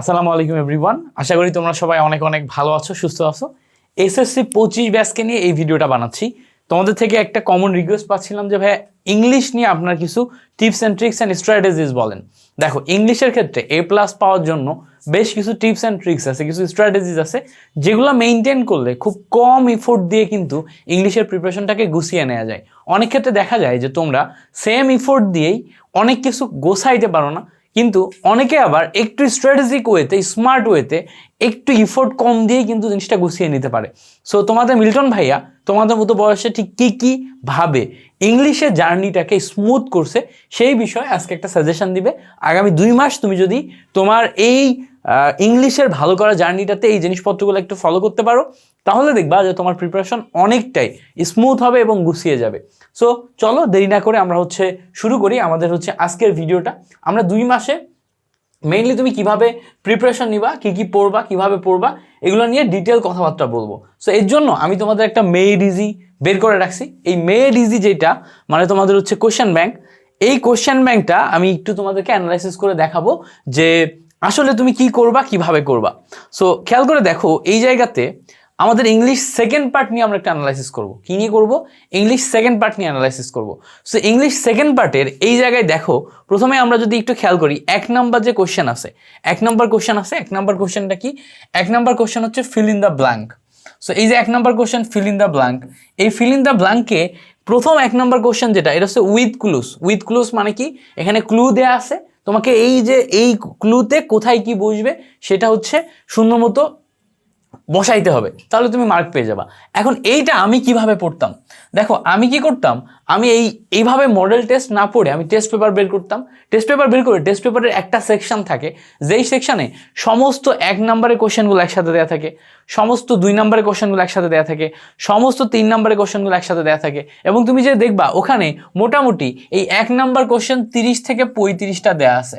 আসসালামু আলাইকুম এভরিওয়ান আশা করি তোমরা সবাই অনেক অনেক ভালো আছো, সুস্থ আছো। এসএসসি পঁচিশ ব্যাচকে নিয়ে এই ভিডিওটা বানাচ্ছি। তোমাদের থেকে একটা কমন রিকোয়েস্ট পাচ্ছিলাম যে ভাই ইংলিশ নিয়ে আপনার কিছু tips and tricks and strategies বলেন। দেখো ইংলিশের ক্ষেত্রে এ প্লাস পাওয়ার জন্য বেশ কিছু টিপস অ্যান্ড ট্রিক্স আছে, কিছু স্ট্র্যাটেজিস আছে, যেগুলো মেনটেন করলে খুব কম ইফোর্ট দিয়ে কিন্তু ইংলিশের প্রিপারেশনটাকে গুছিয়ে নেওয়া যায়। অনেক ক্ষেত্রে দেখা যায় যে, তোমরা সেম ইফোর্ট দিয়েই অনেক কিছু গোছাইতে পারো না কিন্তু অনেকে আবার একটু স্ট্র্যাটেজিক ওয়েতে স্মার্ট ওয়েতে একটু ইফোর্ট কম দিয়ে কিন্তু জিনিসটা গুছিয়ে নিতে পারে। সো তোমাদের মিল্টন ভাইয়া, তোমাদের মতো বয়সে ঠিক কী কী ভাবে ইংলিশের জার্নিটাকে স্মুথ করছে, সেই বিষয়ে আজকে একটা সাজেশন দিবে। আগামী দুই মাস তুমি যদি তোমার এই ইংলিশের ভালো করা জার্নিটাতে এই জিনিসপত্রগুলো একটু ফলো করতে পারো তাহলে দেখবা যে তোমার প্রিপারেশন অনেকটাই স্মুথ হবে এবং গুছিয়ে যাবে। সো চলো দেরি না করে আমরা হচ্ছে শুরু করি। আমাদের হচ্ছে আজকের ভিডিওটা। আমরা দুই মাসে মেইনলি তুমি কীভাবে প্রিপারেশন নিবা, কি কি পড়বা, কীভাবে পড়বা, এগুলো নিয়ে ডিটেল কথাবার্তা বলব। সো এর জন্য আমি তোমাদের একটা মেড ইজি বের করে রাখছি। এই মেড ইজি যেটা মানে তোমাদের হচ্ছে কোশ্চেন ব্যাংক এই কোশ্চেন ব্যাংকটা আমি একটু তোমাদেরকে অ্যানালাইসিস করে দেখাবো যে আসলে তুমি কি করবা, কীভাবে করবা। সো খেয়াল করে দেখো, এই জায়গাতে আমাদের ইংলিশ সেকেন্ড পার্ট নিয়ে আমরা একটা অ্যানালাইসিস করব। কি নিয়ে করব? ইংলিশ সেকেন্ড পার্ট নিয়ে অ্যানালাইসিস করব। সো ইংলিশ সেকেন্ড পার্টের এই জায়গায় দেখো, প্রথমে আমরা যদি একটু খেয়াল করি, এক নাম্বার যে কোশ্চেন আছে, এক নাম্বার কোশ্চেন আছে, এক নাম্বার কোশ্চেনটা কি? এক নাম্বার কোশ্চেন হচ্ছে fill in the blank so এই যে এক number question fill in the blank এই ফিল ইন দ্য ব্ল্যাঙ্কে প্রথম এক নাম্বার কোশ্চেন যেটা, এটা হচ্ছে উইথ ক্লুস উইথ ক্লুস মানে কি? এখানে ক্লু দেয়া আছে। তোমাকে এই যে, এই ক্লুতে কোথায় কি বসবে, সেটা হচ্ছে শূন্য মতো বসাইতে হবে, তাহলে তুমি মার্ক পেয়ে যাবা। এখন এইটা আমি কীভাবে পড়তাম? দেখো, আমি কি করতাম? আমি এই, এইভাবে মডেল টেস্ট না পড়ে আমি টেস্ট পেপার বের করতাম। টেস্ট পেপার বের করে টেস্ট পেপারের একটা সেকশন থাকে। যেই সেকশানে সমস্ত এক নম্বরের কোশ্চেনগুলো একসাথে দেওয়া থাকে, সমস্ত দুই নম্বরের কোশ্চেনগুলো একসাথে দেওয়া থাকে, সমস্ত তিন নম্বরের কোশ্চেনগুলো একসাথে দেওয়া থাকে এবং তুমি যে দেখবা ওখানে মোটামুটি এই এক নাম্বার কোশ্চেন তিরিশ থেকে পঁয়ত্রিশটা দেওয়া আছে।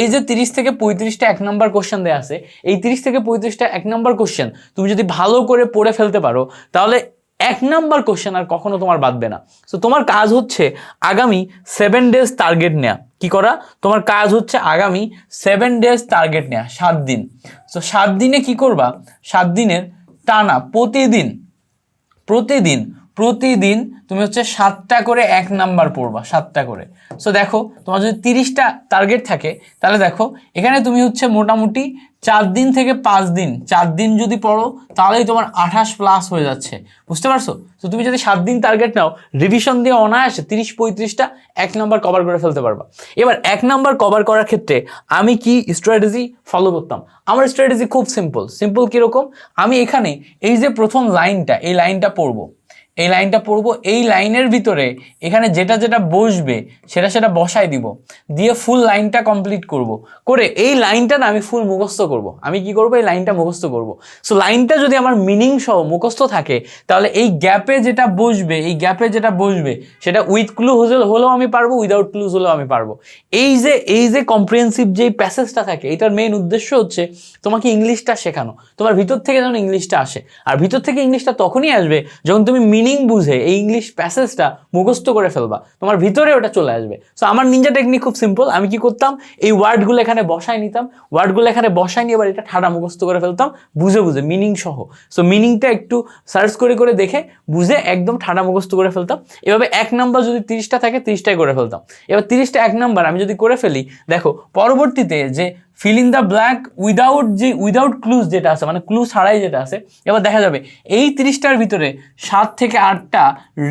এই যে তিরিশ থেকে পঁয়ত্রিশটা এক নাম্বার কোশ্চেন দেওয়া আছে, এই তিরিশ থেকে পঁয়ত্রিশটা এক নাম্বার কোশ্চেন তুমি যদি ভালো করে পড়ে ফেলতে পারো, তাহলে এক নাম্বার কোশ্চেন আর কখনো তোমার বাঁধবে না। সো তোমার কাজ হচ্ছে আগামী সেভেন ডেজ টার্গেট নেওয়া কি করা? তোমার কাজ হচ্ছে আগামী সেভেন ডেজ টার্গেট নেওয়া সাত দিন। সো সাত দিনে কি করবা? সাত দিনের টানা প্রতিদিন প্রতিদিন প্রতিদিন তুমি হচ্ছে সাতটা করে এক নাম্বার পড়বা, সাতটা করে। সো দেখো, তোমার যদি তিরিশটা টার্গেট থাকে, তাহলে দেখো, এখানে তুমি হচ্ছে মোটামুটি চার দিন থেকে পাঁচ দিন, চার দিন যদি পড়ো, তাহলেই তোমার আঠাশ প্লাস হয়ে যাচ্ছে। বুঝতে পারছ? তো তুমি যদি সাত দিন টার্গেট নাও রিভিশন দিয়ে অনায়াসে তিরিশ, পঁয়ত্রিশটা এক নাম্বার কভার করে ফেলতে পারবা। এবার এক নাম্বার কভার করার ক্ষেত্রে আমি কি স্ট্র্যাটেজি ফলো করতাম? আমার স্ট্র্যাটেজি খুব সিম্পল সিম্পল কীরকম? আমি এখানে এই যে প্রথম লাইনটা এই লাইনটা পড়ব। এই লাইনটা পড়ব, এই লাইনের ভিতরে এখানে যেটা যেটা বসবে, সেটা সেটা বসাই দিব। দিয়ে ফুল লাইনটা কমপ্লিট করব। করে এই লাইনটা না আমি ফুল মুখস্থ করব। আমি কি করব? এই লাইনটা মুখস্থ করব। সো লাইনটা যদি আমার মিনিং সহ মুখস্থ থাকে, তাহলে এই গ্যাপে যেটা বসবে, এই গ্যাপে যেটা বসবে, সেটা উইথ ক্লু হলেও আমি পারব উইদাউট ক্লুজ হলেও আমি পারব। এই যে এই যে কম্প্রিহেন্সিভ যে প্যাসেজটা থাকে, এটার মেইন উদ্দেশ্য হচ্ছে তোমাকে ইংলিশটা শেখানো। তোমার ভিতর থেকে যেন ইংলিশটা আসে। আর ভিতর থেকে ইংলিশটা তখনই আসবে যখন তুমি মিনিং বুঝে এই ইংলিশ প্যাসেজটা মুখস্থ করে ফেলবা। তোমার ভিতরে ওটা চলে আসবে। সো আমার নিনজা টেকনিক খুব সিম্পল আমি কি করতাম? এই ওয়ার্ডগুলো এখানে বসায় নিতাম। ওয়ার্ডগুলো এখানে বসাই নিয়ে এবার এটা ঠাডা মুখস্থ করে ফেলতাম। বুঝে বুঝে মিনিং সহ। সো মিনিংটা একটু সার্চ করে করে দেখে, বুঝে একদম ঠাডা মুখস্থ করে ফেলতাম। এভাবে এক নাম্বার যদি তিরিশটা থাকে, তিরিশটাই করে ফেলতাম। এবার তিরিশটা এক নাম্বার আমি যদি করে ফেলি, দেখো, পরবর্তীতে যে fill in the blank without যে উইদাউট ক্লুজ যেটা আছে মানে ক্লু ছাড়াই যেটা আছে, এবার দেখা যাবে এই তিরিশটার ভিতরে সাত থেকে আটটা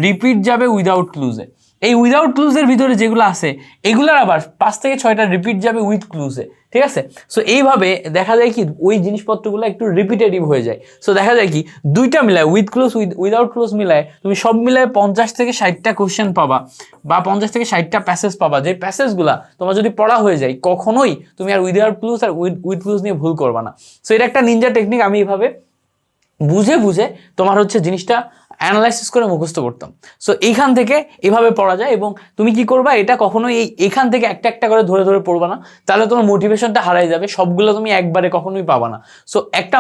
রিপিট যাবে উইদাউট ক্লুজে এই উইদাউট ক্লুজের ভিতরে যেগুলো আছে, এগুলোর আবার পাঁচ থেকে ছয়টা রিপিট যাবে উইথ ক্লুজে ঠিক আছে? সো এইভাবে দেখা যায় কি, ওই জিনিসপত্রগুলো একটু রিপিটেটিভ হয়ে যায়। সো দেখা যায় কি, দুইটা মিলায় with clues with without clues মিলায়, তুমি সব মিলায় পঞ্চাশ থেকে ষাটটা কোশ্চেন পাবা, বা পঞ্চাশ থেকে ষাটটা প্যাসেজ পাবা। যে প্যাসেজগুলা তোমার যদি পড়া হয়ে যায়, কখনোই তুমি আর উইদাউট ক্লুজ আর উইথ উইথ ক্লুজ নিয়ে ভুল করবা না। সো এটা একটা নিনজা টেকনিক আমি এইভাবে বুঝে বুঝে তোমার হচ্ছে জিনিসটা অ্যানালাইসিস করে মুখস্থ করতাম। সো এইখান থেকে এভাবে পড়া যায় এবং তুমি কি করবা, এটা কখনোই এই এখান থেকে একটা একটা করে ধরে ধরে পড়বা না। তাহলে তোমার মোটিভেশনটা হারাই যাবে, সবগুলো তুমি একবারে কখনোই পাবা না। সো একটা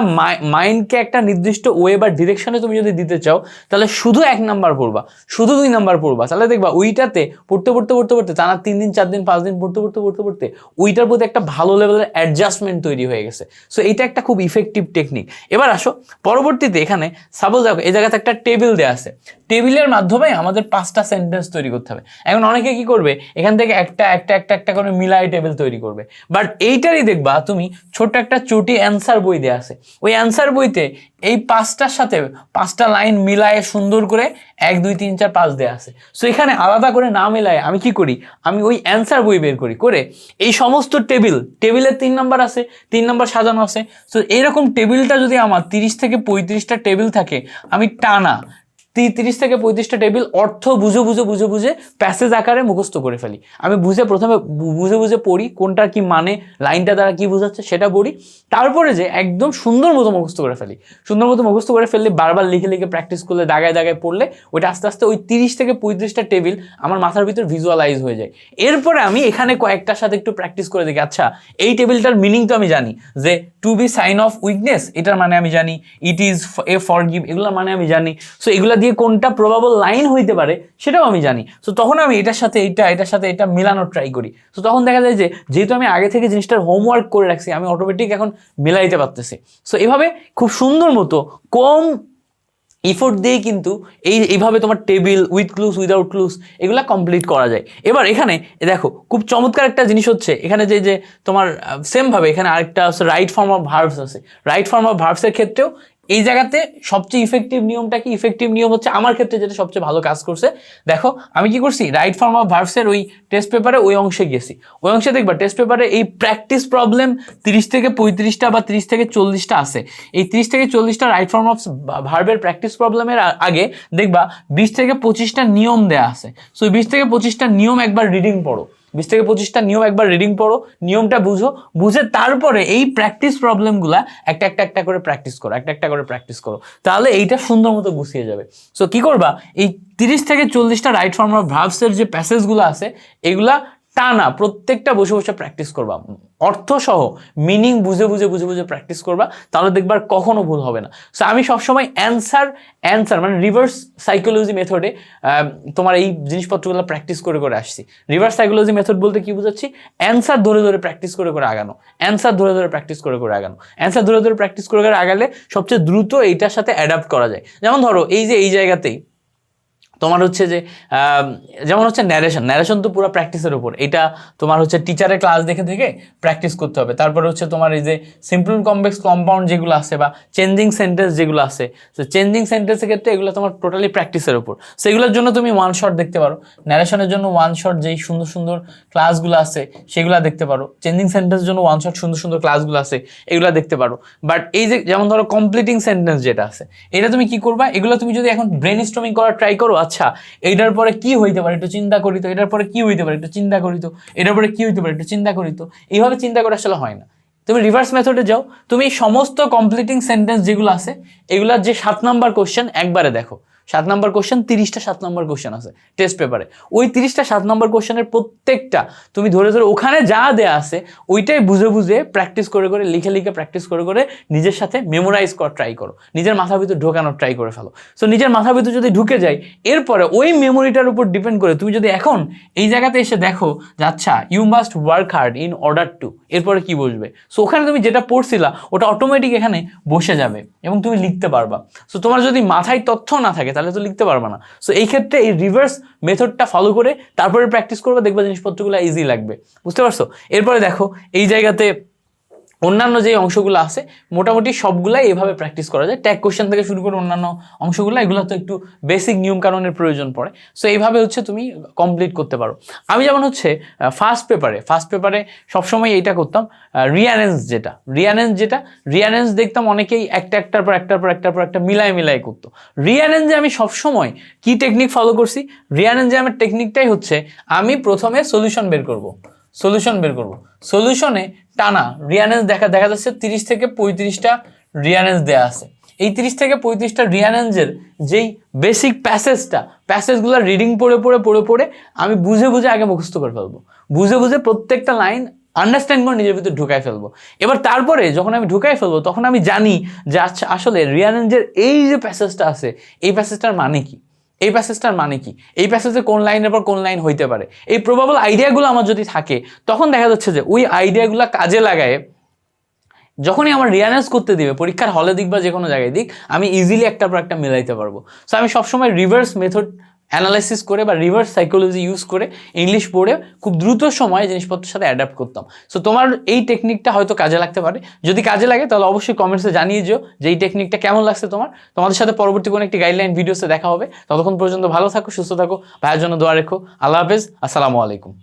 মাইন্ডকে একটা নির্দিষ্ট ওয়ে বা ডিরেকশনে তুমি যদি দিতে চাও, তাহলে শুধু এক নাম্বার পড়বা, শুধু দুই নাম্বার পড়বা। তাহলে দেখবা ওইটাতে পড়তে পড়তে পড়তে পড়তে টানা তিন দিন, চার দিন, পাঁচ দিন পড়তে পড়তে পড়তে পড়তে ওইটার প্রতি একটা ভালো লেভেলের অ্যাডজাস্টমেন্ট তৈরি হয়ে গেছে। সো এইটা একটা খুব ইফেক্টিভ টেকনিক এবার আসো, পরবর্তীতে এখানে সাপোজ দেখো, এই জায়গাতে একটা টেবিল দেওয়া আছে। টেবিলের মাধ্যমে আমাদের পাঁচটা সেন্টেন্স তৈরি করতে হবে। এখন অনেকে কি করবে? এখান থেকে একটা একটা একটা একটা করে মিলাই টেবিল তৈরি করবে। বাট এইটারই দেখবা তুমি ছোট্ট একটা চটি অ্যান্সার বই দেওয়া আছে। ওই অ্যান্সার বইতে এই পাঁচটার সাথে পাঁচটা লাইন মিলায়ে সুন্দর করে এক, দুই, তিন, চার, পাঁচ দেওয়া আছে। সো এখানে আলাদা করে না মিলায় আমি কি করি? আমি ওই অ্যান্সার বই বের করি। করে এই সমস্ত টেবিল টেবিলের তিন নাম্বার আছে, তিন নাম্বার সাজানো আছে। সো এইরকম টেবিলটা যদি আমার তিরিশ থেকে পঁয়ত্রিশটা টেবিল থাকে, আমি টানা তিরিশ থেকে পঁয়ত্রিশটা টেবিল অর্থ বুঝে বুঝে বুঝে বুঝে প্যাসেজ আকারে মুখস্থ করে ফেলি। আমি বুঝে প্রথমে বুঝে বুঝে পড়ি কোনটা কি মানে লাইনটা দ্বারা কি বোঝাচ্ছে সেটা পড়ি। তারপরে যে একদম সুন্দর মতো মুখস্থ করে ফেলি। সুন্দর মতো মুখস্থ করে ফেললে বারবার লিখে লিখে প্র্যাকটিস করলে, দাগায় দাগায় পড়লে ওইটা আস্তে আস্তে ওই তিরিশ থেকে পঁয়ত্রিশটা টেবিল আমার মাথার ভিতর ভিজুয়ালাইজ হয়ে যায়। এরপরে আমি এখানে কয়েকটার সাথে একটু প্র্যাকটিস করে দেখি। আচ্ছা এই টেবিলটার মিনিং তো আমি জানি যে to be sign of weakness এটার মানে আমি জানি it is a forgive এগুলোর মানে আমি জানি। সো এগুলা দিয়ে কোনটা প্রবাবল লাইন হইতে পারে সেটাও আমি জানি। সো তখন আমি এটার সাথে এটা এটার সাথে এটা মিলানোর ট্রাই করি। সো তখন দেখা যায় যে, যেহেতু আমি আগে থেকে জিনিসটার হোমওয়ার্ক করে রাখছি, আমি অটোমেটিক এখন মিলাইতে পারতেছি। সো এভাবে খুব সুন্দর মতো কম ইফোর্ট দিয়ে কিন্তু এই, এইভাবে তোমার table with clues without clues এগুলো কমপ্লিট করা যায়। এবার এখানে দেখো, খুব চমৎকার একটা জিনিস হচ্ছে, এখানে যে যে তোমার সেমভাবে এখানে আরেকটা রাইট ফর্ম অফ ভার্বস আছে। রাইট ফর্ম অফ ভার্বসের ক্ষেত্রেও এই জায়গাতে সবচেয়ে ইফেক্টিভ নিয়মটা কি? ইফেক্টিভ নিয়ম হচ্ছে আমার ক্ষেত্রে যেটা সবচেয়ে ভালো কাজ করছে। দেখো, আমি কি করছি? রাইট ফর্ম অফ ভার্বসের ওই টেস্ট পেপারে ওই অংশে গেছি ওই অংশে দেখবা টেস্ট পেপারে এই প্র্যাকটিস প্রবলেম তিরিশ থেকে পঁয়ত্রিশটা বা তিরিশ থেকে চল্লিশটা আছে। এই তিরিশ থেকে চল্লিশটা রাইট ফর্ম অফ ভার্বের প্র্যাকটিস প্রবলেমের আগে দেখবা বিশ থেকে পঁচিশটা নিয়ম দেয়া আছে। সো বিশ থেকে পঁচিশটা নিয়ম একবার রিডিং পড়ো। বিশ থেকে পঁচিশটা নিয়ম একবার রিডিং পড়ো, নিয়মটা বুঝো, বুঝে তারপরে এই প্র্যাকটিস প্রবলেমগুলা একটা একটা একটা করে প্র্যাকটিস করো, একটা একটা করে প্র্যাকটিস করো। তাহলে এইটা সুন্দর মতো গুছিয়ে যাবে। সো কি করবা? এই তিরিশ থেকে চল্লিশটা রাইট ফর্ম অফ ভার্বসের যে প্যাসেজগুলো আছে, এগুলা টানা প্রত্যেকটা বসে বসে প্র্যাকটিস করবা। অর্থ সহ মিনিং বুঝে বুঝে বুঝে বুঝে প্র্যাকটিস করবা, তাহলে দেখবার কখনো ভুল হবে না। সো আমি সবসময় অ্যান্সার অ্যান্সার মানে রিভার্স সাইকোলজি মেথডে তোমার এই জিনিসপত্রগুলো প্র্যাকটিস করে করে আসছি। রিভার্স সাইকোলজি মেথড বলতে কি বুঝাচ্ছি? অ্যান্সার ধরে ধরে প্র্যাকটিস করে করে আগানো। অ্যান্সার ধরে ধরে প্র্যাকটিস করে করে আগানো। অ্যান্সার ধরে ধরে প্র্যাকটিস করে করে আগালে সবচেয়ে দ্রুত এইটার সাথে অ্যাডাপ্ট করা যায়। যেমন ধরো, এই যে এই জায়গাতেই তোমার হচ্ছে যে যেমন হচ্ছে ন্যারেশন ন্যারেশন তো পুরো প্র্যাকটিসের উপর। এটা তোমার হচ্ছে টিচারের ক্লাস দেখে দেখে প্র্যাকটিস করতে হবে। তারপরে হচ্ছে তোমার এই যে সিম্পল কমপ্লেক্স কম্পাউন্ড যেগুলো আছে বা চেঞ্জিং সেন্টেন্স যেগুলো আছে, তো চেঞ্জিং সেন্টেন্সের ক্ষেত্রে এগুলো তোমার টোটালি প্র্যাকটিসের উপর। সেগুলোর জন্য তুমি ওয়ান শট দেখতে পারো। ন্যারেশনের জন্য ওয়ান শট যেই সুন্দর সুন্দর ক্লাসগুলো আছে, সেগুলো দেখতে পারো। চেঞ্জিং সেন্টেন্সের জন্য ওয়ান শট সুন্দর সুন্দর ক্লাসগুলো আছে, এগুলো দেখতে পারো। বাট এই যে যেমন ধরো কমপ্লিটিং সেন্টেন্স যেটা আছে, এটা তুমি কি করবা? এগুলো তুমি যদি এখন ব্রেন স্ট্রমিং করার ট্রাই করো আচ্ছা এটার পরে কি হইতে পারে? একটু চিন্তা করি তো, এটার পরে কি হইতে পারে? একটু চিন্তা করি তো, এটার পরে কি হইতে পারে? একটু চিন্তা করি তো। এইভাবে চিন্তা করে আসলে হয় না। তুমি রিভার্স মেথডে যাও, তুমি সমস্ত কমপ্লিটিং সেন্টেন্স যেগুলো আছে, এগুলার যে সাত নাম্বার কোশ্চেন একবারে দেখো। সাত নম্বর কোশ্চেন তিরিশটা সাত নম্বর কোশ্চেন আছে টেস্ট পেপারে ওই তিরিশটা সাত নম্বর কোশ্চেনের প্রত্যেকটা তুমি ধরে ধরে ওখানে যা দেয়া আছে, ওইটাই বুঝে বুঝে প্র্যাকটিস করে করে, লিখে লিখে প্র্যাকটিস করে করে নিজের সাথে মেমোরাইজ করার ট্রাই করো। নিজের মাথার ভিতর ঢোকানোর ট্রাই করে ফেলো। সো নিজের মাথার ভিতর যদি ঢুকে যায়, এরপরে ওই মেমোরিটার উপর ডিপেন্ড করে তুমি যদি এখন এই জায়গাতে এসে দেখো যে আচ্ছা you must work hard in order to এরপরে কি বসবে? সো ওখানে তুমি যেটা পড়ছিলা, ওটা অটোমেটিক এখানে বসে যাবে এবং তুমি লিখতে পারবা। সো তোমার যদি মাথায় তথ্য না থাকে তাহলে তো লিখতে পারবা না। সো এই ক্ষেত্রে এই রিভার্স মেথডটা ফলো করে তারপরে প্র্যাকটিস করবে, দেখবা জিনিসপত্রগুলো ইজি লাগবে। বুঝতে পারছ? এরপরে দেখো, এই জায়গাতে অন্যান্য যে অংশগুলো আছে, মোটামুটি সবগুলাই এভাবে প্র্যাকটিস করা যায়। ট্যাগ কোশ্চেন থেকে শুরু করে অন্যান্য অংশগুলো, এগুলো তো একটু বেসিক নিয়ম কানুনের প্রয়োজন পড়ে। সো এইভাবে হচ্ছে তুমি কমপ্লিট করতে পারো। আমি যেমন হচ্ছে ফার্স্ট পেপারে ফার্স্ট পেপারে সবসময় এইটা করতাম রিয়ানেন্স যেটা। রিয়ানেন্স যেটা রিয়ানেন্স দেখতাম অনেকেই একটা একটার পর একটার পর একটার পর একটা মিলাই মিলাই করতো। রিয়ানেন্সে আমি সবসময় কি টেকনিক ফলো করছি? রিয়ানেন্সে আমার টেকনিকটাই হচ্ছে, আমি প্রথমে সলিউশন বের করব। সলিউশন বের করব। সলিউশনে টানা রিয়ানেন্স দেখা দেখা যাচ্ছে তিরিশ থেকে পঁয়ত্রিশটা রিয়ানেন্স দেয়া আছে। এই তিরিশ থেকে পঁয়ত্রিশটা রিয়ানেঞ্জের যেই বেসিক প্যাসেজটা প্যাসেজগুলো রিডিং পড়ে পড়ে পড়ে পড়ে আমি বুঝে বুঝে আগে মুখস্থ করে ফেলব। বুঝে বুঝে প্রত্যেকটা লাইন আন্ডারস্ট্যান্ড করে নিজের ভিতরে ঢুকাই ফেলব। এবার তারপরে যখন আমি ঢুকাই ফেলব, তখন আমি জানি যে আচ্ছা আসলে রিয়ানেঞ্জের এই যে প্যাসেজটা আছে, এই প্যাসেজটার মানে কি? এই প্যাসেজটার মানে কি? এই প্যাসেজে কোন লাইনের পর কোন লাইন হইতে পারে? এই প্রবাবল আইডিয়াগুলো আমার যদি থাকে, তখন দেখা যাচ্ছে যে ওই আইডিয়াগুলো কাজে লাগায় যখনই আমার রিয়ানাইজ করতে দিবে, পরীক্ষার হলে দিক বা যে কোনো জায়গায় দিক, আমি ইজিলি একটার পর একটা মিলাইতে পারব। সো আমি সবসময় রিভার্স মেথড অ্যানালাইসিস করে বা রিভার্স সাইকোলজি ইউজ করে ইংলিশ পড়ে খুব দ্রুত সময়ে জিনিসপত্রের সাথে অ্যাডাপ্ট করতাম। সো তোমার এই টেকনিকটা হয়তো কাজে লাগতে পারে। যদি কাজে লাগে, তাহলে অবশ্যই কমেন্টসে জানিয়ে যেও যে এই টেকনিকটা কেমন লাগছে তোমার। তোমাদের সাথে পরবর্তী কোনো একটি গাইডলাইন ভিডিওসে দেখা হবে। ততক্ষণ পর্যন্ত ভালো থাকো, সুস্থ থাকো, ভাইয়ের জন্য দোয়া রেখো। আল্লাহ হাফেজ। আসসালামু আলাইকুম।